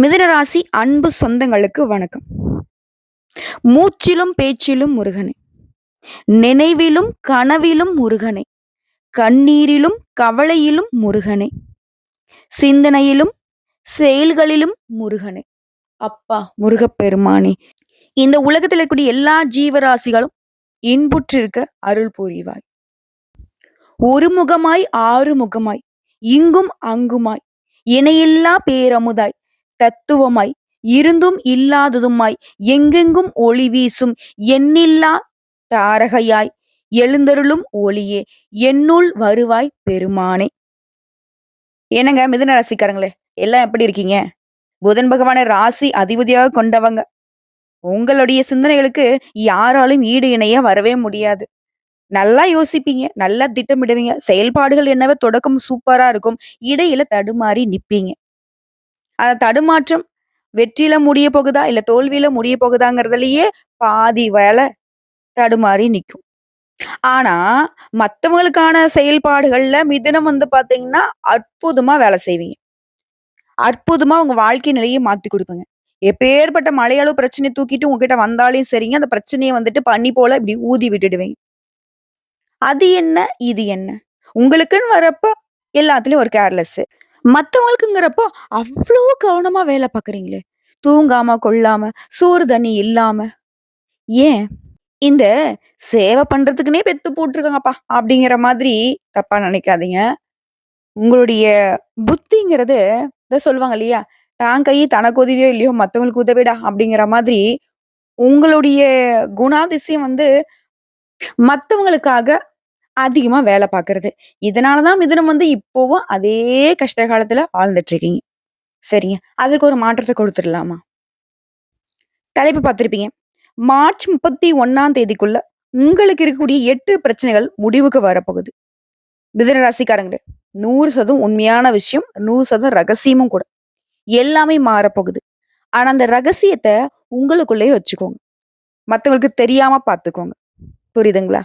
மிதுனராசி அன்பு சொந்தங்களுக்கு வணக்கம். மூச்சிலும் பேச்சிலும் முருகனே. நினைவிலும் கனவிலும் முருகனே. கண்ணீரிலும் கவலையிலும் முருகனே. சிந்தனையிலும் செயல்களிலும் முருகனை. அப்பா முருகப்பெருமானே. இந்த உலகத்தில் இருக்கக்கூடிய எல்லா ஜீவராசிகளும் இன்புற்றிருக்க அருள் புரிவாய். ஒரு முகமாய் ஆறு முகமாய் இங்கும் அங்குமாய் இணையில்லா பேரமுதாய் தத்துவமாய் இருந்தும் இல்லாததுமாய் எங்கெங்கும் ஒளி வீசும் எண்ணில்லா தாரகையாய் எழுந்தருளும் ஒளியே என்னுள் வருவாய் பெருமானே. என்னங்க மிதுன ராசிக்காரங்களே எல்லாம் எப்படி இருக்கீங்க? புதன் பகவான ராசி அதிபதியாக கொண்டவங்க. உங்களுடைய சிந்தனைகளுக்கு யாராலும் ஈடு இணைய வரவே முடியாது. நல்லா யோசிப்பீங்க நல்லா திட்டமிடுவீங்க செயல்பாடுகள் என்னவோ தொடக்கம் சூப்பரா இருக்கும் இடையில தடுமாறி நிப்பீங்க. அந்த தடுமாற்றம் வெற்றியில முடிய போகுதா இல்ல தோல்வியில முடிய போகுதாங்கிறதுலயே பாதி வேலை தடுமாறி நிற்கும் ஆனா மத்தவங்களுக்கான செயல்பாடுகள்ல மிதனம் வந்து பாத்தீங்கன்னா அற்புதமா வேலை செய்வீங்க. அற்புதமா உங்க வாழ்க்கை நிலையை மாத்தி கொடுப்பீங்க. எப்பேற்பட்ட மலையளவு பிரச்சனை தூக்கிட்டு உங்ககிட்ட வந்தாலும் சரிங்க அந்த பிரச்சனையை வந்துட்டு பண்ணி போல இப்படி ஊதி விட்டுடுவீங்க. அது என்ன இது என்ன? உங்களுக்குன்னு வரப்ப எல்லாத்துலயும் ஒரு கேர்லெஸ் மற்றவங்களுக்குங்கிறப்போ அவ்வளோ கவனமா வேலை பார்க்குறீங்களே தூங்காம கொள்ளாம சோறு தண்ணி இல்லாம. ஏன்? இந்த சேவை பண்றதுக்குன்னே பெத்து போட்டிருக்காங்கப்பா அப்படிங்கிற மாதிரி தப்பா நினைக்காதீங்க. உங்களுடைய புத்திங்கிறது இதை சொல்லுவாங்க இல்லையா? தான் கை தனக்கு உதவியோ இல்லையோ மற்றவங்களுக்கு உதவிடா அப்படிங்கிற மாதிரி உங்களுடைய குணாதிசயம் வந்து மற்றவங்களுக்காக அதிகமாக வேலை பார்க்கறது. இதனால தான் மிதுனம் வந்து இப்போவும் அதே கஷ்ட காலத்தில் வாழ்ந்துட்டு இருக்கீங்க. சரிங்க. அதுக்கு ஒரு மாற்றத்தை கொடுத்துடலாமா? தலைப்பு பார்த்துருப்பீங்க மார்ச் 31ஆம் தேதிக்குள்ள உங்களுக்கு இருக்கக்கூடிய எட்டு பிரச்சனைகள் முடிவுக்கு வரப்போகுது. மிதன ராசிக்காரங்களே 100% உண்மையான விஷயம். 100% ரகசியமும் கூட. எல்லாமே மாறப்போகுது. ஆனா அந்த ரகசியத்தை உங்களுக்குள்ளேயே வச்சுக்கோங்க. மற்றவங்களுக்கு தெரியாம பார்த்துக்கோங்க. புரியுதுங்களா?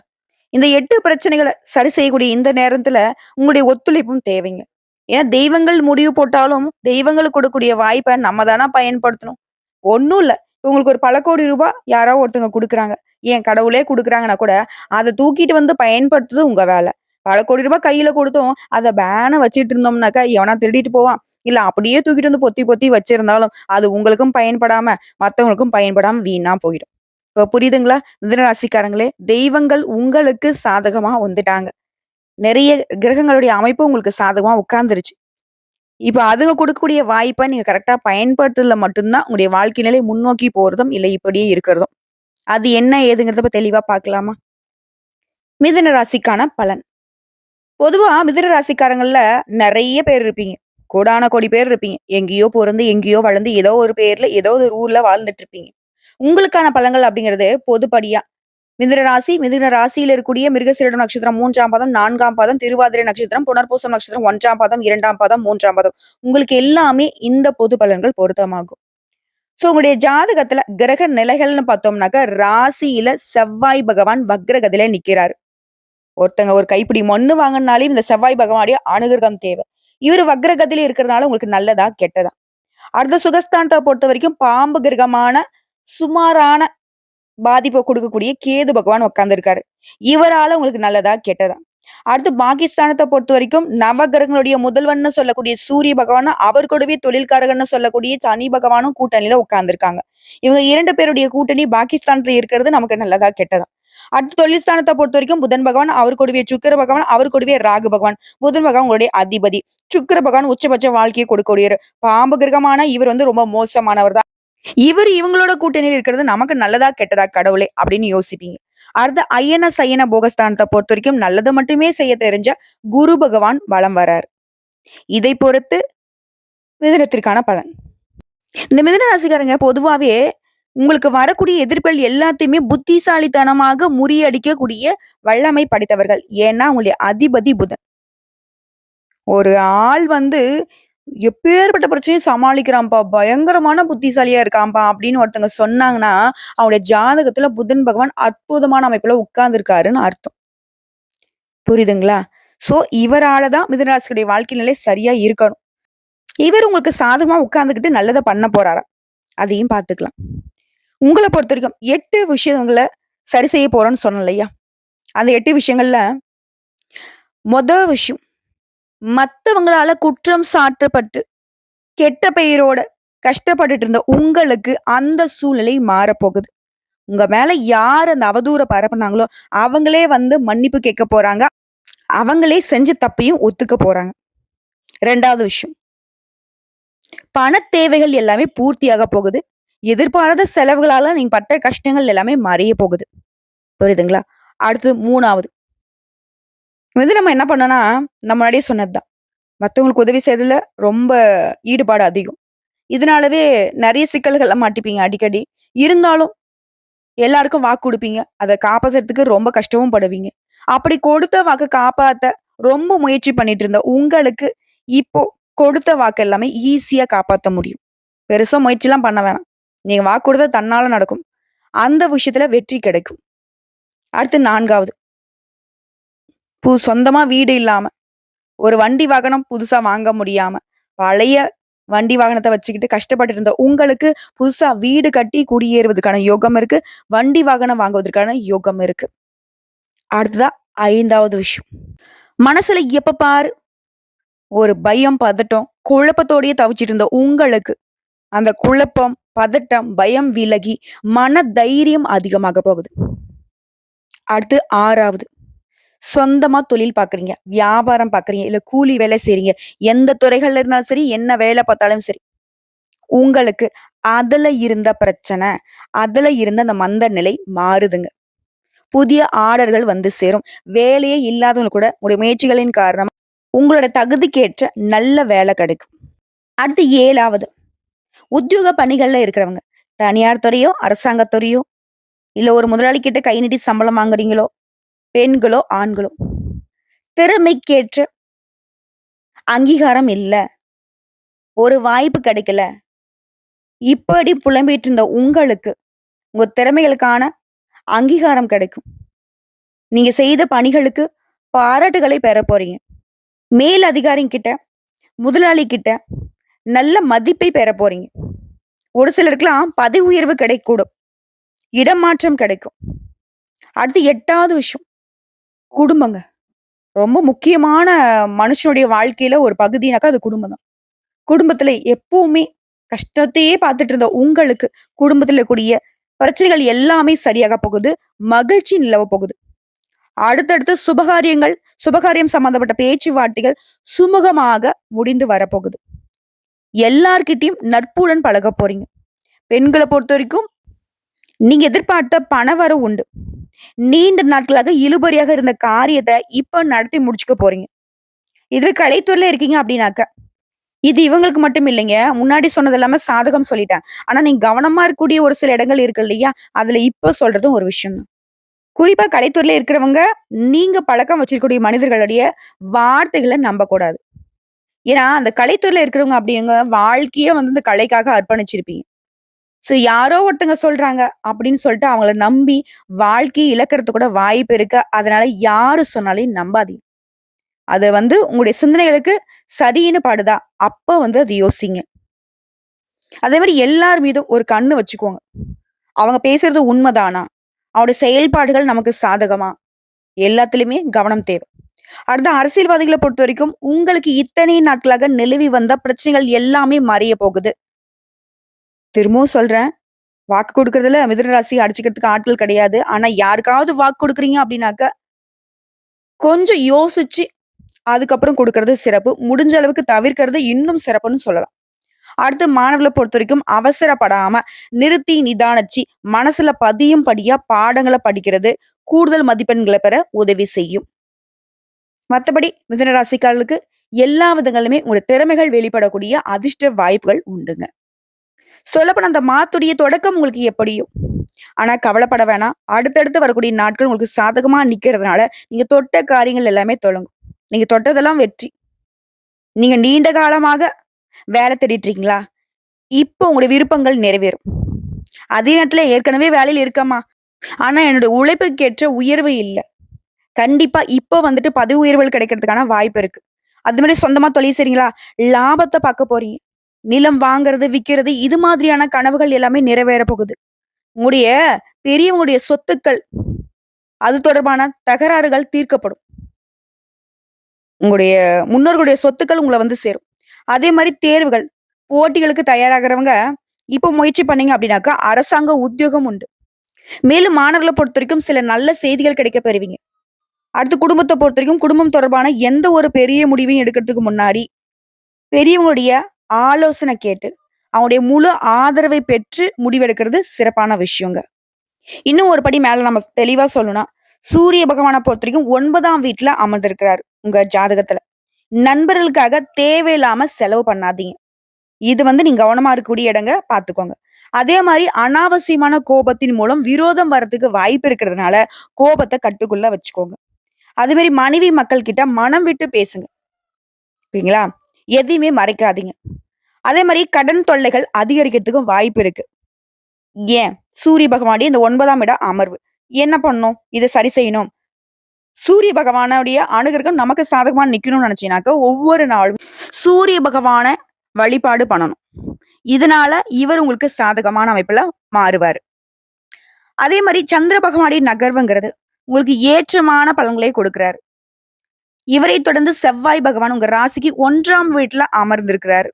இந்த எட்டு பிரச்சனைகளை சரி செய்யக்கூடிய இந்த நேரத்துல உங்களுடைய ஒத்துழைப்பும் தேவைங்க. ஏன்னா தெய்வங்கள் முடிவு போட்டாலும், தெய்வங்களுக்கு கொடுக்கக்கூடிய வாய்ப்பை நம்ம தானா பயன்படுத்தணும். ஒன்றும் இல்லை உங்களுக்கு ஒரு பல கோடி ரூபாய் யாரோ ஒருத்தவங்க கொடுக்குறாங்க ஏன் கடவுளே கொடுக்குறாங்கன்னா கூட, அதை தூக்கிட்டு வந்து பயன்படுத்துறது உங்க வேலை பல கோடி ரூபாய் கையில கொடுத்தோம் அதை பேனை வச்சுட்டு இருந்தோம்னாக்கா, எவனா திருடிட்டு போவான். இல்ல அப்படியே தூக்கிட்டு வந்து பொத்தி பொத்தி வச்சிருந்தாலும், அது உங்களுக்கும் பயன்படாம, மத்தவங்களுக்கும் பயன்படாம வீணா போயிடும். இப்ப புரியுதுங்களா? மிதுன ராசிக்காரங்களே, தெய்வங்கள் உங்களுக்கு சாதகமா வந்துட்டாங்க. நிறைய கிரகங்களுடைய அமைப்பு உங்களுக்கு சாதகமா உட்கார்ந்துருச்சு. இப்ப அதுங்க கொடுக்கக்கூடிய வாய்ப்பை நீங்க கரெக்டாக பயன்படுத்துறதுல மட்டும்தான் உங்களுடைய வாழ்க்கை நிலை முன்னோக்கி போறதும், இல்லை இப்படியே இருக்கிறதும். அது என்ன ஏதுங்கிறத இப்ப தெளிவா பார்க்கலாமா? மிதுன ராசிக்கான பலன். பொதுவா மிதுன ராசிக்காரங்கள்ல நிறைய பேர் இருப்பீங்க. கோடான கோடி பேர் இருப்பீங்க. எங்கேயோ பிறந்து எங்கேயோ வளர்ந்து, ஏதோ ஒரு பேர்ல, ஏதோ ஒரு ஊர்ல வாழ்ந்துட்டு இருப்பீங்க. உங்களுக்கான பலன்கள் அப்படிங்கிறது பொதுப்படியா? மிதுன ராசி மிதுன ராசியில இருக்கக்கூடிய மிருகசீரிடம் நட்சத்திரம் மூன்றாம் பாதம் நான்காம் பாதம் திருவாதிரை நட்சத்திரம் புனர்பூசம் நட்சத்திரம் ஒன்றாம் பாதம் இரண்டாம் பாதம் மூன்றாம் பாதம். உங்களுக்கு எல்லாமே இந்த பொது பலன்கள் பொருத்தமாகும். சோ உங்களுடைய ஜாதகத்துல கிரக நிலைகள்னு பார்த்தோம்னாக்க ராசியில செவ்வாய் பகவான் வக்ரகதில நிக்கிறாரு. ஒருத்தங்க ஒரு கைப்பிடி மண்ணு வாங்கினாலே இந்த செவ்வாய் பகவானுடைய அனுகிரகம் தேவை. இவர் வக்ரகதில இருக்கிறதுனால உங்களுக்கு நல்லதா கெட்டதா? அடுத்த சுகஸ்தானத்தை பொறுத்த வரைக்கும் பாம்பு கிரகமான சுமாரான பாதிப்பை கொடுக்கக்கூடிய கேது பகவான் உட்கார்ந்துருக்காரு இவரால உங்களுக்கு நல்லதா கெட்டதா? அடுத்து பாகிஸ்தானத்தை பொறுத்த வரைக்கும் நவகிரகங்களுடைய முதல்வன் சொல்லக்கூடிய சூரிய பகவான் அவர் கூடவே தொழில்காரகன்னு சொல்லக்கூடிய சனி பகவானும் கூட்டணியில உட்கார்ந்துருக்காங்க இவங்க இரண்டு பேருடைய கூட்டணி பாகிஸ்தானத்துல இருக்கிறது நமக்கு நல்லதா கெட்டதா? அடுத்து தொழில்ஸ்தானத்தை பொறுத்த வரைக்கும் புதன் பகவான் அவர் கூடவே சுக்கர பகவான் அவர் கூடவே ராகு பகவான். புதன் பகவான் உங்களுடைய அதிபதி. சுக்கர பகவான் உச்சபட்ச வாழ்க்கையை கொடுக்கக்கூடியவர். பாம்பு கிரகமான இவர் வந்து ரொம்ப மோசமானவர் தான். இவர் இவங்களோட கூட்டணியில் இருக்கிறது நமக்கு நல்லதா கெட்டதா கடவுளே அப்படின்னு யோசிப்பீங்க. அடுத்த ஐயன சையன போகஸ்தானத்தை பொறுத்த வரைக்கும் நல்லது மட்டுமே செய்ய தெரிஞ்ச குரு பகவான் வலம் வரார். இதை பொறுத்து மிதனத்திற்கான பலன். இந்த மிதன ராசிக்காரங்க பொதுவாவே உங்களுக்கு வரக்கூடிய எதிர்ப்புகள் எல்லாத்தையுமே புத்திசாலித்தனமாக முறியடிக்கக்கூடிய வல்லமை படைத்தவர்கள். ஏன்னா உங்களுடைய அதிபதி புதன். ஒரு ஆள் வந்து எப்பேற்பட்ட பிரச்சனையும் சமாளிக்கிறான்ப்பா பயங்கரமான புத்திசாலியா இருக்கான்ப்பா அப்படின்னு ஒருத்தங்க சொன்னாங்கன்னா அவனுடைய ஜாதகத்துல புதன் பகவான் அற்புதமான அமைப்புல உட்கார்ந்துருக்காருன்னு அர்த்தம் புரியுதுங்களா சோ இவரால தான் மிதனராசியுடைய வாழ்க்கை நிலை சரியா இருக்கணும் இவர் உங்களுக்கு சாதகமா உட்கார்ந்துக்கிட்டு நல்லதை பண்ண போறாரா? அதையும் பார்த்துக்கலாம். உங்களை பொறுத்த வரைக்கும் எட்டு விஷயங்கள சரி செய்ய போறோம்னு சொன்னேன் இல்லையா? அந்த எட்டு விஷயங்கள்ல மொத விஷயம், மத்தவங்களால குற்றம் சாற்றப்பட்டு கெட்ட பெயரோட கஷ்டப்பட்டுட்டு இருந்த உங்களுக்கு அந்த சூழ்நிலை மாறப்போகுது. உங்க மேல யார் அந்த அவதூற பரப்புனாங்களோ, அவங்களே வந்து மன்னிப்பு கேட்க போறாங்க. அவங்களே செஞ்ச தப்பையும் ஒத்துக்க போறாங்க. ரெண்டாவது விஷயம். பண தேவைகள் எல்லாமே பூர்த்தியாக போகுது. எதிர்பாராத செலவுகளால நீங்க பட்ட கஷ்டங்கள் எல்லாமே மறைய போகுது. புரியுதுங்களா? அடுத்தது மூணாவது வந்து நம்ம என்ன பண்ணோம்னா, நம்ம முன்னாடியே சொன்னதுதான். மற்றவங்களுக்கு உதவி செய்றதுல ரொம்ப ஈடுபாடு அதிகம். இதனாலவே நிறைய சிக்கல்கள்லாம் மாட்டிப்பீங்க அடிக்கடி. இருந்தாலும் எல்லாருக்கும் வாக்கு கொடுப்பீங்க அதை காப்பாத்துறதுக்கு ரொம்ப கஷ்டமும் படுவீங்க. அப்படி கொடுத்த வாக்கு காப்பாத்த ரொம்ப முயற்சி பண்ணிட்டு இருந்த உங்களுக்கு, இப்போ கொடுத்த வாக்கு எல்லாமே ஈஸியா காப்பாற்ற முடியும். பெருசா முயற்சிலாம் பண்ண வேணாம். நீங்க வாக்கு கொடுத்தா தன்னால நடக்கும். அந்த விஷயத்துல வெற்றி கிடைக்கும். அடுத்து நான்காவது பு சொந்தமா வீடு இல்லாம, ஒரு வண்டி வாகனம் புதுசா வாங்க முடியாம, பழைய வண்டி வாகனத்தை வச்சுக்கிட்டு கஷ்டப்பட்டுட்டு இருந்த உங்களுக்கு, புதுசா வீடு கட்டி குடியேறுவதற்கான யோகம் இருக்கு. வண்டி வாகனம் வாங்குவதற்கான யோகம் இருக்கு. அடுத்ததா ஐந்தாவது விஷயம். மனசுல எப்ப பாரு ஒரு பயம், பதட்டம், குழப்பத்தோடயே தவிச்சிட்டு இருந்த உங்களுக்கு, அந்த குழப்பம், பதட்டம், பயம் விலகி, மன தைரியம் அதிகமாக போகுது. அடுத்து ஆறாவது சொந்தமாக தொழில் பார்க்குறீங்க, வியாபாரம் பார்க்குறீங்க, இல்லை கூலி வேலை செய்கிறீங்க எந்த துறைகளில் இருந்தாலும் சரி, என்ன வேலை பார்த்தாலும் சரி. உங்களுக்கு அதில் இருந்த பிரச்சனை, அதில் இருந்த அந்த மந்த நிலை மாறுதுங்க. புதிய ஆர்டர்கள் வந்து சேரும். வேலையே இல்லாதவங்க கூட உங்களுடைய முயற்சிகளின் காரணமாக உங்களோட தகுதிக்கேற்ற நல்ல வேலை கிடைக்கும். அடுத்து ஏழாவது உத்தியோக பணிகள்ல இருக்கிறவங்க. தனியார் துறையோ, அரசாங்க துறையோ, ஒரு முதலாளி கிட்ட கை நீட்டி சம்பளம் வாங்குறீங்களோ, பெண்களோ, ஆண்களோ. திறமைக்கேற்ற அங்கீகாரம் இல்லை ஒரு வாய்ப்பு கிடைக்கல. இப்படி புலம்பிட்டு இருந்த உங்களுக்கு, உங்க திறமைகளுக்கான அங்கீகாரம் கிடைக்கும். நீங்க செய்த பணிகளுக்கு பாராட்டுகளை பெற போறீங்க. மேல் அதிகாரிங்கிட்ட முதலாளி கிட்ட நல்ல மதிப்பை பெற போறீங்க. ஒரு சிலருக்குலாம் பதவி உயர்வு கிடைக்கக்கூடும். இடமாற்றம் கிடைக்கும். அடுத்து எட்டாவது விஷயம். குடும்பங்க. ரொம்ப முக்கியமான மனுஷனுடைய வாழ்க்கையில ஒரு பகுதினாக்கா அது குடும்பம் தான். குடும்பத்துல எப்பவுமே கஷ்டத்தையே பார்த்துட்டு இருந்த உங்களுக்கு, குடும்பத்துல கூடிய பிரச்சனைகள் எல்லாமே சரியாக போகுது. மகிழ்ச்சி நிலவப் போகுது. அடுத்தடுத்து சுபகாரியங்கள், சுபகாரியம் சம்பந்தப்பட்ட பேச்சுவார்த்தைகள் சுமூகமாக முடிந்து வரப்போகுது. எல்லார்கிட்டயும் நட்புடன் பழகப் போறீங்க. பெண்களை பொறுத்த வரைக்கும் நீங்க எதிர்பார்த்த பணவரவு உண்டு. நீண்ட நாட்களாக இழுபறியாக இருந்த காரியத்தை இப்ப நடத்தி முடிச்சுக்க போறீங்க. இதுவே கலைத்துறையில இருக்கீங்க அப்படின்னாக்க, இது இவங்களுக்கு மட்டும் இல்லைங்க. முன்னாடி சொன்னது எல்லாமே சாதகம் சொல்லிட்டேன். ஆனா நீங்க கவனமா இருக்கக்கூடிய ஒரு சில இடங்கள் இருக்கு இல்லையா? அதுல இப்ப சொல்றதும் ஒரு விஷயம் தான். குறிப்பா கலைத்துறையில இருக்கிறவங்க, நீங்க பழக்கம் வச்சிருக்கக்கூடிய மனிதர்களுடைய வார்த்தைகள நம்பக்கூடாது. ஏன்னா, அந்த கலைத்துறையில இருக்கிறவங்க அப்படிங்க வாழ்க்கையே வந்து இந்த கலைக்காக அர்ப்பணிச்சிருப்பீங்க. ஸோ யாரோ ஒருத்தங்க சொல்றாங்க அப்படின்னு சொல்லிட்டு அவங்கள நம்பி வாழ்க்கையை இழக்கிறதுக்கு கூட வாய்ப்பு இருக்கு. அதனால யாரு சொன்னாலையும் நம்பாதீங்க. அது வந்து உங்களுடைய சிந்தனைகளுக்கு சரின்னு பாடுதா அப்ப வந்து அது யோசிங்க. அதே மாதிரி எல்லார் மீதும் ஒரு கண்ணு வச்சுக்கோங்க. அவங்க பேசுறது உண்மைதானா அவருடைய செயல்பாடுகள் நமக்கு சாதகமா? எல்லாத்துலயுமே கவனம் தேவை. அடுத்து பொறுத்த வரைக்கும் உங்களுக்கு இத்தனை நாட்களாக நிலவி வந்த பிரச்சனைகள் எல்லாமே மறைய போகுது. திரும்பவும் சொல்றேன். வாக்கு கொடுக்கறதுல மிதனராசி அடிச்சுக்கிறதுக்கு ஆட்கள் கிடையாது. ஆனா யாருக்காவது வாக்கு கொடுக்குறீங்க அப்படின்னாக்க கொஞ்சம் யோசிச்சு, அதுக்கப்புறம் கொடுக்கறது சிறப்பு. முடிஞ்ச அளவுக்கு தவிர்க்கிறது இன்னும் சிறப்புன்னு சொல்லலாம். அடுத்து மாணவர்களை பொறுத்த வரைக்கும் அவசரப்படாம, நிறுத்தி நிதானிச்சு, மனசுல பதியும்படியா பாடங்களை படிக்கிறது, கூடுதல் மதிப்பெண்களை பெற உதவி செய்யும். மற்றபடி மிதனராசிக்காரர்களுக்கு எல்லா விதங்களுமே உங்களுடைய திறமைகள் வெளிப்படக்கூடிய அதிர்ஷ்ட வாய்ப்புகள் உண்டுங்க. சொல்லப்போன அந்த மாத்துடைய தொடக்கம் உங்களுக்கு எப்படியோ, ஆனா கவலைப்பட வேணாம். அடுத்தடுத்து வரக்கூடிய நாட்கள் உங்களுக்கு சாதகமா நிக்கிறதுனால, நீங்க தொட்ட காரியங்கள் எல்லாமே தொடங்கும். நீங்க தொட்டதெல்லாம் வெற்றி. நீங்க நீண்ட காலமாக வேலை தேடிட்டு இருக்கீங்களா? இப்போ உங்களுடைய விருப்பங்கள் நிறைவேறும். அதே நேரத்துல ஏற்கனவே வேலையில் இருக்கமா ஆனா என்னோட உழைப்புக்கேற்ற உயர்வு இல்லை கண்டிப்பா இப்போ வந்துட்டு பதவி உயர்வுகள் கிடைக்கிறதுக்கான வாய்ப்பு இருக்கு. அது மாதிரி சொந்தமா தொழில் செய்றீங்களா? லாபத்தை பார்க்க போறீங்க. நிலம் வாங்குறது, விற்கிறது இது மாதிரியான கனவுகள் எல்லாமே நிறைவேற போகுது. உங்களுடைய பெரியவங்களுடைய சொத்துக்கள், அது தொடர்பான தகராறுகள் தீர்க்கப்படும். உங்களுடைய முன்னோர்களுடைய சொத்துக்கள் உங்களை வந்து சேரும். அதே மாதிரி தேர்வுகள், போட்டிகளுக்கு தயாராகிறவங்க இப்ப முயற்சி பண்ணீங்க அப்படின்னாக்கா, அரசாங்க உத்தியோகம் உண்டு. மேலும் மாணவர்களை பொறுத்த வரைக்கும் சில நல்ல செய்திகள் கிடைக்கப் பெறுவீங்க. அடுத்து குடும்பத்தை பொறுத்த வரைக்கும் குடும்பம் தொடர்பான எந்த ஒரு பெரிய முடிவையும் எடுக்கிறதுக்கு முன்னாடி, பெரியவங்களுடைய ஆலோசனை கேட்டு, அவங்களுடைய முழு ஆதரவை பெற்று முடிவெடுக்கிறது சிறப்பான விஷயங்க. இன்னும் ஒரு படி மேல நம்ம தெளிவா சொல்லணும்னா, சூரிய பகவான பொறுத்தவரைக்கும் ஒன்பதாம் வீட்டுல அமர்ந்திருக்கிறாரு, உங்க ஜாதகத்துல. நண்பர்களுக்காக தேவையில்லாம செலவு பண்ணாதீங்க. இது வந்து நீங்க கவனமா இருக்கக்கூடிய இடங்க, பார்த்துக்கோங்க. அதே மாதிரி அனாவசியமான கோபத்தின் மூலம் விரோதம் வரதுக்கு வாய்ப்பு இருக்கிறதுனால, கோபத்தை கட்டுக்குள்ள வச்சுக்கோங்க. அதே மாதிரி மனைவி மக்கள் கிட்ட மனம் விட்டு பேசுங்க. ஓகேங்களா? எதையுமே மறைக்காதீங்க. அதே மாதிரி கடன் தொல்லைகள் அதிகரிக்கிறதுக்கும் வாய்ப்பு இருக்கு. ஏன்? சூரிய பகவானுடைய இந்த ஒன்பதாம் இட அமர்வு. என்ன பண்ணும் இதை சரி செய்யணும். சூரிய பகவானுடைய அனுகிரகம் நமக்கு சாதகமா நிக்கணும்னு நினைச்சீங்கனாக்க ஒவ்வொரு நாளும் சூரிய பகவான வழிபாடு பண்ணணும். இதனால இவர் உங்களுக்கு சாதகமான அமைப்புல மாறுவார் அதே மாதிரி சந்திர பகவானுடைய நகர்வுங்கிறது, உங்களுக்கு ஏற்றமான பலன்களை கொடுக்கிறார் இவரை தொடர்ந்து செவ்வாய் பகவான் உங்க ராசிக்கு ஒன்றாம் வீட்டுல அமர்ந்திருக்கிறாரு.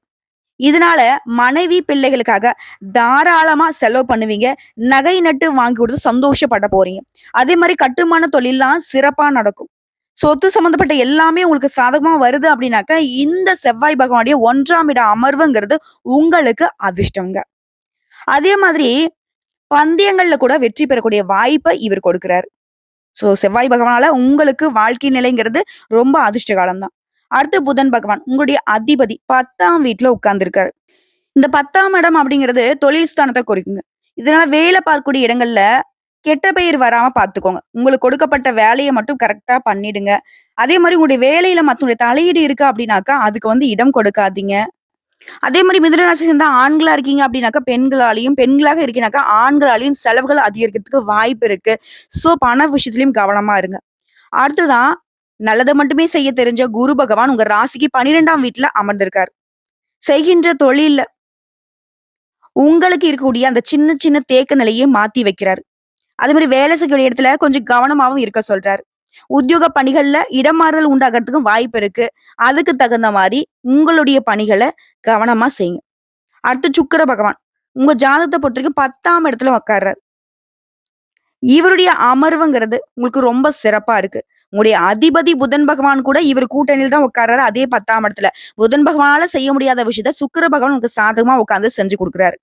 இதனால மனைவி, பிள்ளைகளுக்காக தாராளமா செலவு பண்ணுவீங்க. நகை, நட்டு வாங்கி கொடுத்து சந்தோஷப்பட போறீங்க. அதே மாதிரி கட்டுமான தொழிலாம் சிறப்பா நடக்கும். சொத்து சம்மந்தப்பட்ட எல்லாமே உங்களுக்கு சாதகமா வருது அப்படின்னாக்கா, இந்த செவ்வாய் பகவானுடைய ஒன்றாம் இட அமர்வுங்கிறது உங்களுக்கு அதிர்ஷ்டங்க அதே மாதிரி பந்தயங்கள்ல கூட வெற்றி பெறக்கூடிய வாய்ப்பை இவர் கொடுக்கிறார் ஸோ செவ்வாய் பகவானால உங்களுக்கு வாழ்க்கை நிலைங்கிறது ரொம்ப அதிர்ஷ்ட காலம் தான். அடுத்து புதன் பகவான், உங்களுடைய அதிபதி பத்தாம் வீட்டுல உட்கார்ந்துருக்காரு இந்த 10ஆம் இடம் அப்படிங்கிறது தொழில் ஸ்தானத்தை குறிக்குங்க. இதனால வேலை பார்க்கக்கூடிய இடங்கள்ல கெட்ட பெயர் வராம பார்த்துக்கோங்க. உங்களுக்கு கொடுக்கப்பட்ட வேலையை மட்டும் கரெக்டா பண்ணிடுங்க. அதே மாதிரி உங்களுடைய வேலையில மத்தவங்களுடைய தலையீடு இருக்கு அப்படின்னாக்கா, அதுக்கு வந்து இடம் கொடுக்காதீங்க. அதே மாதிரி மிதனராசி சேர்ந்தா ஆண்களா இருக்கீங்க அப்படின்னாக்கா, பெண்களாலையும் பெண்களாக இருக்கீங்கனாக்கா, ஆண்களாலையும் செலவுகள் அதிகரிக்கிறதுக்கு வாய்ப்பு இருக்கு. ஸோ பண விஷயத்திலயும் கவனமா இருங்க. அடுத்ததான் நல்லதை மட்டுமே செய்ய தெரிஞ்ச குரு பகவான் உங்க ராசிக்கு பனிரெண்டாம் வீட்டுல அமர்ந்திருக்கார் செய்கின்ற தொழில்ல உங்களுக்கு இருக்கக்கூடிய அந்த சின்ன சின்ன தேக்க நிலையை மாத்தி வைக்கிறாரு. அதே மாதிரி வேலை செய்யக்கூடிய இடத்துல கொஞ்சம் கவனமாவும் இருக்க சொல்றாரு. உத்தியோக பணிகள்ல இடமாறுதல் உண்டாகிறதுக்கும் வாய்ப்பு இருக்கு. அதுக்கு தகுந்த மாதிரி உங்களுடைய பணிகளை கவனமா செய்யுங்க. அடுத்து சுக்கிர பகவான், உங்க ஜாதகத்த பொறுத்தவரைக்கும் 10ஆம் இடத்துல உட்கார்றாரு. இவருடைய அமர்வுங்கிறது உங்களுக்கு ரொம்ப சிறப்பா இருக்கு. உங்களுடைய அதிபதி புதன் பகவான் கூட இவர் கூட்டணியில தான் உட்கார்றாரு. அதே 10ஆம் இடத்துல. புதன் பகவானால செய்ய முடியாத விஷயத்த சுக்கிர பகவான் உங்களுக்கு சாதகமா உட்காந்து செஞ்சு கொடுக்குறாரு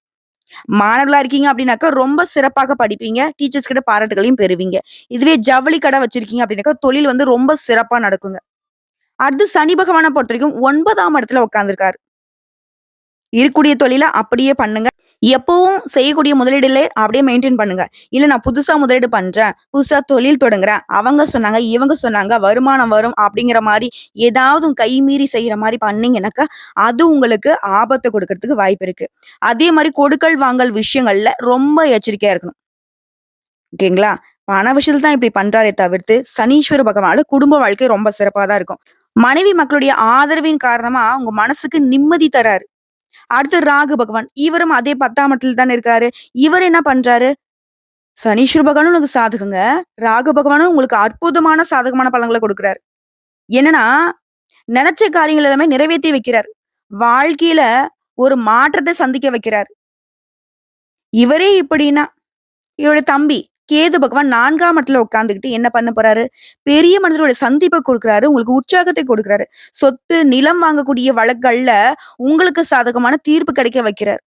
மாணவர்களா இருக்கீங்க அப்படின்னாக்கா, ரொம்ப சிறப்பாக படிப்பீங்க. டீச்சர்ஸ் கிட்ட பாராட்டுகளையும் பெறுவீங்க. இதுவே ஜவுளி கடை வச்சிருக்கீங்க அப்படின்னாக்கா, தொழில் வந்து ரொம்ப சிறப்பா நடக்குங்க. அடுத்து சனி பகவான பொறுத்தவரைக்கும் ஒன்பதாம் இடத்துல உட்காந்துருக்காரு இருக்கக்கூடிய தொழில அப்படியே பண்ணுங்க. எப்பவும் செய்யக்கூடிய முதலீடுலே அப்படியே மெயின்டைன் பண்ணுங்க. இல்லை நான் புதுசாக முதலீடு பண்ணுறேன் புதுசாக தொழில் தொடங்குறேன். அவங்க சொன்னாங்க, இவங்க சொன்னாங்க, வருமானம் வரும் அப்படிங்கிற மாதிரி ஏதாவது கைமீறி செய்கிற மாதிரி பண்ணீங்கன்னாக்கா, அது உங்களுக்கு ஆபத்தை கொடுக்கறதுக்கு வாய்ப்பு இருக்கு. அதே மாதிரி கொடுக்கல், வாங்கல் விஷயங்கள்ல ரொம்ப எச்சரிக்கையா இருக்கணும். ஓகேங்களா? பண விஷயத்துல தான் இப்படி பண்றாரே தவிர்த்து, சனீஸ்வர பகவானால குடும்ப வாழ்க்கை ரொம்ப சிறப்பாக தான் இருக்கும். மனைவி மக்களுடைய ஆதரவின் காரணமா உங்க மனசுக்கு நிம்மதி தராரு. அடுத்து ராகு பகவான். இவரும் அதே 10ஆம் இடத்துல தானே இருக்காரு. இவர் என்ன பண்றாரு? சனீஸ்வர பகவானும் உங்களுக்கு சாதகங்க. ராகு பகவானும் உங்களுக்கு அற்புதமான சாதகமான பலன்களை கொடுக்குறாரு என்னன்னா, நினைச்ச காரியங்கள் எல்லாமே நிறைவேற்றி வைக்கிறாரு. வாழ்க்கையில ஒரு மாற்றத்தை சந்திக்க வைக்கிறாரு. இவரே இப்படின்னா, இவருடைய தம்பி கேது பகவான் நான்காம் இடத்துல உட்காந்துக்கிட்டு என்ன பண்ண போறாரு? பெரிய மனிதரோட சந்திப்பை கொடுக்குறாரு உங்களுக்கு உற்சாகத்தை கொடுக்குறாரு சொத்து, நிலம் வாங்கக்கூடிய வழக்குகள்ல உங்களுக்கு சாதகமான தீர்ப்பு கிடைக்க வைக்கிறார்.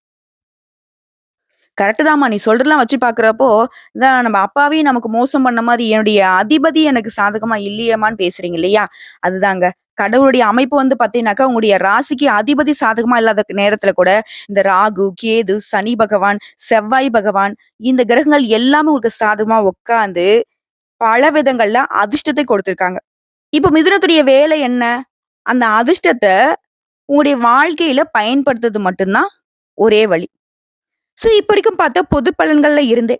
கரெக்டு தாம்மா. நீ சொல்றதெல்லாம் வச்சு பாக்குறப்போ இதான் நம்ம அப்பாவே நமக்கு மோசம் பண்ண மாதிரி என்னுடைய அதிபதி எனக்கு சாதகமா இல்லையேம்மான்னு பேசுறீங்க இல்லையா? அதுதாங்க. கடவுளுடைய அமைப்பு வந்து பார்த்தீங்கன்னாக்கா, உங்களுடைய ராசிக்கு அதிபதி சாதகமா இல்லாத நேரத்துல கூட, இந்த ராகு, கேது, சனி பகவான், செவ்வாய் பகவான் இந்த கிரகங்கள் எல்லாமே உங்களுக்கு சாதகமா உட்காந்து பல விதங்கள்ல அதிர்ஷ்டத்தை கொடுத்துருக்காங்க இப்ப மிதுனத்துடைய வேலை என்ன? அந்த அதிர்ஷ்டத்தை உங்களுடைய வாழ்க்கையில பயன்படுத்துறது மட்டும் தான் ஒரே வழி. ஸோ இப்ப வரைக்கும் பார்த்தா பொது பலன்கள்ல இருந்தே,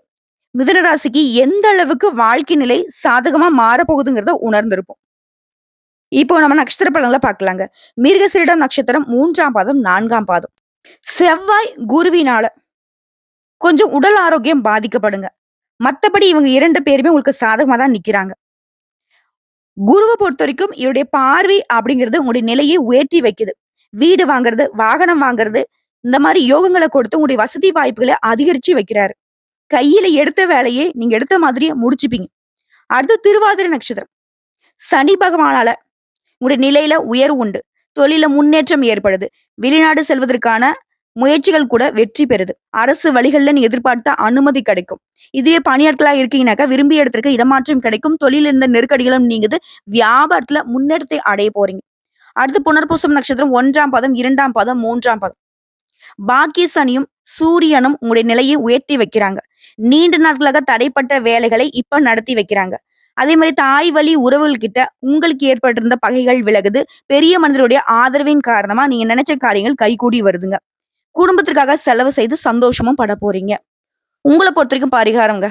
மிதுன ராசிக்கு எந்த அளவுக்கு வாழ்க்கை நிலை சாதகமா மாறப்போகுதுங்கிறத உணர்ந்திருப்போம். இப்போ நம்ம நட்சத்திர பலன்களை பார்க்கலாங்க. மிருகசீரிடம் நட்சத்திரம் மூன்றாம் பாதம், நான்காம் பாதம். செவ்வாய், குருவினால கொஞ்சம் உடல் ஆரோக்கியம் பாதிக்கப்படுங்க. மத்தபடி இவங்க இரண்டு பேருமே உங்களுக்கு சாதகமாக தான் நிக்கிறாங்க. குருவ பொறுத்தவரைக்கும் இவருடைய பார்வை அப்படிங்கிறது உங்களுடைய நிலையை உயர்த்தி வைக்குது. வீடு வாங்குறது, வாகனம் வாங்குறது, இந்த மாதிரி யோகங்களை கொடுத்து உங்களுடைய வசதி வாய்ப்புகளை அதிகரிச்சு வைக்கிறாரு. கையில எடுத்த வேலையை நீங்க எடுத்த மாதிரியே முடிச்சுப்பீங்க. அடுத்து திருவாதிரை நட்சத்திரம். சனி பகவானால உங்களுடைய நிலையில உயர்வு உண்டு. தொழில முன்னேற்றம் ஏற்படுது. வெளிநாடு செல்வதற்கான முயற்சிகள் கூட வெற்றி பெறுது. அரசு வழிகளில் நீ எதிர்பார்த்த அனுமதி கிடைக்கும். இதே பணியாட்களா இருக்கீங்கனாக்கா, விரும்பிய இடத்திற்கு இடமாற்றம் கிடைக்கும். தொழில் இருந்த நெருக்கடிகளும் நீங்குது. வியாபாரத்துல முன்னேற்றத்தை அடைய போறீங்க. அடுத்து புனர்பூசம் நட்சத்திரம் ஒன்றாம் பாதம், இரண்டாம் பாதம், மூன்றாம் பாதம். பாக்கிய சனியும், சூரியனும் உங்களுடைய நிலையை உயர்த்தி வைக்கிறாங்க. நீண்ட நாட்களாக தடைப்பட்ட வேலைகளை இப்ப நடத்தி வைக்கிறாங்க. அதே மாதிரி தாய் வழி உறவுகள் கிட்ட உங்களுக்கு ஏற்பட்டிருந்த பகைகள் விலகுது. பெரிய மனிதருடைய ஆதரவின் காரணமா நீங்க நினைச்ச காரியங்கள் கைகூடி வருதுங்க. குடும்பத்திற்காக செலவு செய்து சந்தோஷமும் பட போறீங்க. பொறுத்த பொறுத்தவரைக்கும் பரிகாரம்ங்க.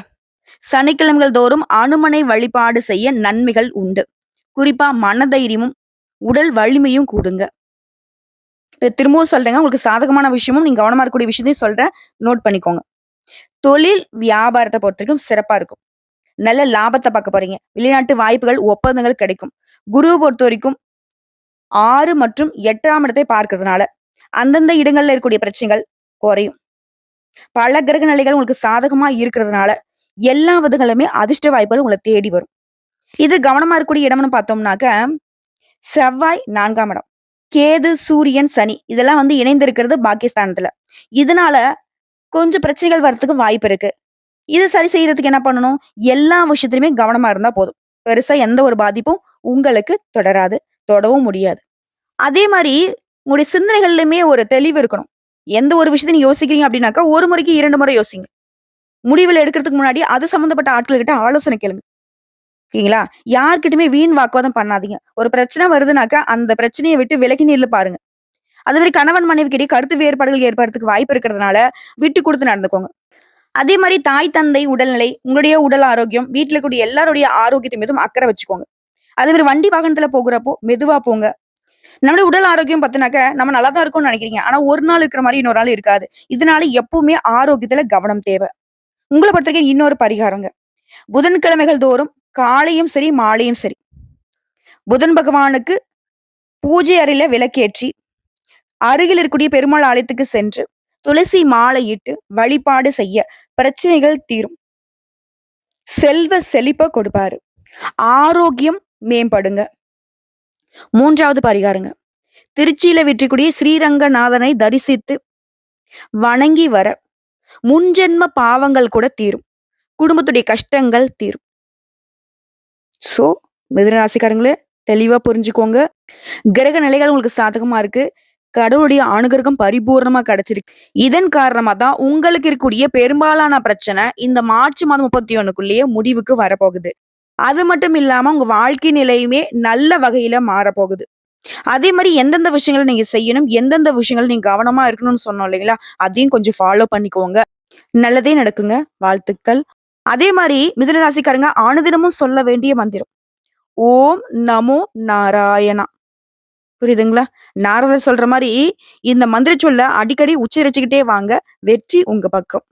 சனிக்கிழமைகள் தோறும் அனுமனை வழிபாடு செய்ய நன்மைகள் உண்டு. குறிப்பா மனதைரியமும், உடல் வலிமையும் கூடுங்க. திரும்பவும் சொல்றேங்க. உங்களுக்கு சாதகமான விஷயமும், நீங்க கவனமா இருக்கக்கூடிய விஷயத்தையும் சொல்றேன். நோட் பண்ணிக்கோங்க. தொழில், வியாபாரத்தை பொறுத்த வரைக்கும் சிறப்பா இருக்கும். நல்ல லாபத்தை பார்க்க போறீங்க. வெளிநாட்டு வாய்ப்புகள், ஒப்பந்தங்கள் கிடைக்கும். குருவை பொறுத்த வரைக்கும் ஆறு மற்றும் எட்டாம் இடத்தை பார்க்கறதுனால அந்தந்த இடங்கள்ல இருக்கக்கூடிய பிரச்சனைகள் குறையும். பல கிரக நிலைகள் உங்களுக்கு சாதகமா இருக்கிறதுனால, எல்லா விதங்களுமே அதிர்ஷ்ட வாய்ப்புகள் உங்களை தேடி வரும். இது கவனமா இருக்கக்கூடிய இடம்னு பார்த்தோம்னாக்க, செவ்வாய் நான்காம் இடம். கேது, சூரியன், சனி இதெல்லாம் வந்து இணைந்திருக்கிறது பாகிஸ்தானத்துல இதனால கொஞ்சம் பிரச்சனைகள் வர்றதுக்கு வாய்ப்பு இருக்கு. இதை சரி செய்யறதுக்கு என்ன பண்ணணும்? எல்லா விஷயத்திலுமே கவனமா இருந்தா போதும். பெருசா எந்த ஒரு பாதிப்பும் உங்களுக்கு தொடராது. தொடவும் முடியாது. அதே மாதிரி உங்களுடைய சிந்தனைகள்லயுமே ஒரு தெளிவு இருக்கணும். எந்த ஒரு விஷயத்த நீ யோசிக்கிறீங்க அப்படின்னாக்கா, ஒரு முறைக்கு இரண்டு முறை யோசிங்க. முடிவில் எடுக்கிறதுக்கு முன்னாடி அது சம்மந்தப்பட்ட ஆட்கள்கிட்ட ஆலோசனை கேளுங்க. ஓகேங்களா? யார்கிட்டயுமே வீண் வாக்குவாதம் பண்ணாதீங்க. ஒரு பிரச்சனை வருதுனாக்கா, அந்த பிரச்சனையை விட்டு விலகி நில்லு பாருங்க. அதுவரை மாரி கணவன் கிட்டே கருத்து வேறுபாடுகள் ஏற்படுறதுக்கு வாய்ப்பு இருக்கிறதுனால, விட்டு கொடுத்து நடந்துக்கோங்க. அதே மாதிரி தாய், தந்தை உடல்நிலை, உங்களுடைய உடல் ஆரோக்கியம், வீட்டில் இருக்கக்கூடிய எல்லாருடைய ஆரோக்கியத்தை மீதும் அக்கறை வச்சுக்கோங்க. அதே மாதிரி வண்டி வாகனத்துல போகிறப்போ மெதுவா போங்க. நம்முடைய உடல் ஆரோக்கியம் பார்த்தினாக்க நம்ம நல்லா தான் இருக்கும்னு நினைக்கிறீங்க. ஆனா ஒரு நாள் இருக்கிற மாதிரி இன்னொரு நாள் இருக்காது. இதனால எப்பவுமே ஆரோக்கியத்துல கவனம் தேவை உங்களை பொறுத்தவரைக்கும் இன்னொரு பரிகாரங்க. புதன்கிழமைகள் தோறும் காலையும் சரி, மாலையும் சரி, புதன் பகவானுக்கு பூஜை அறையில விளக்கேற்றி, அருகில் இருக்கக்கூடிய பெருமாள் ஆலயத்துக்கு சென்று, துளசி மாலையிட்டு வழிபாடு செய்ய பிரச்சனைகள் தீரும். செல்வ செழிப்ப கொடுப்பாரு. ஆரோக்கியம் மேம்படுங்க. மூன்றாவது பரிகாரங்க. திருச்சியில வீற்றிருக்கக்கூடிய ஸ்ரீரங்கநாதனை தரிசித்து, வணங்கி வர, முன்ஜென்ம பாவங்கள் கூட தீரும். குடும்பத்துடைய கஷ்டங்கள் தீரும். சோ, மிதுன தெளிவாக தெளிவா புரிஞ்சுக்கோங்க. கிரக நிலைகள் உங்களுக்கு சாதகமா இருக்கு. கடவுளுடைய அனுகிரகம் பரிபூரணமா கிடைச்சிருக்கு. இதன் காரணமா தான் உங்களுக்கு இருக்கக்கூடிய பெரும்பாலான பிரச்சனை இந்த மார்ச் மாதம் 31க்குள்ளேயே முடிவுக்கு வரப்போகுது. அது மட்டும் இல்லாம உங்க வாழ்க்கை நிலையுமே நல்ல வகையில மாறப்போகுது. அதே மாதிரி எந்தெந்த விஷயங்கள நீங்க செய்யணும், எந்தெந்த விஷயங்கள் நீங்க கவனமா இருக்கணும்னு சொன்னோம் இல்லைங்களா? அதையும் கொஞ்சம் ஃபாலோ பண்ணிக்கோங்க. நல்லதே நடக்குங்க. வாழ்த்துக்கள். அதே மாதிரி மிதுன ராசிக்காரங்க அனுதினமும் சொல்ல வேண்டிய மந்திரம். ஓம் நமோ நாராயணா. புரியுதுங்களா? நாரதர் சொல்ற மாதிரி இந்த மந்திர சொல்ல அடிக்கடி உச்சரிச்சுக்கிட்டே வாங்க. வெற்றி உங்க பக்கம்.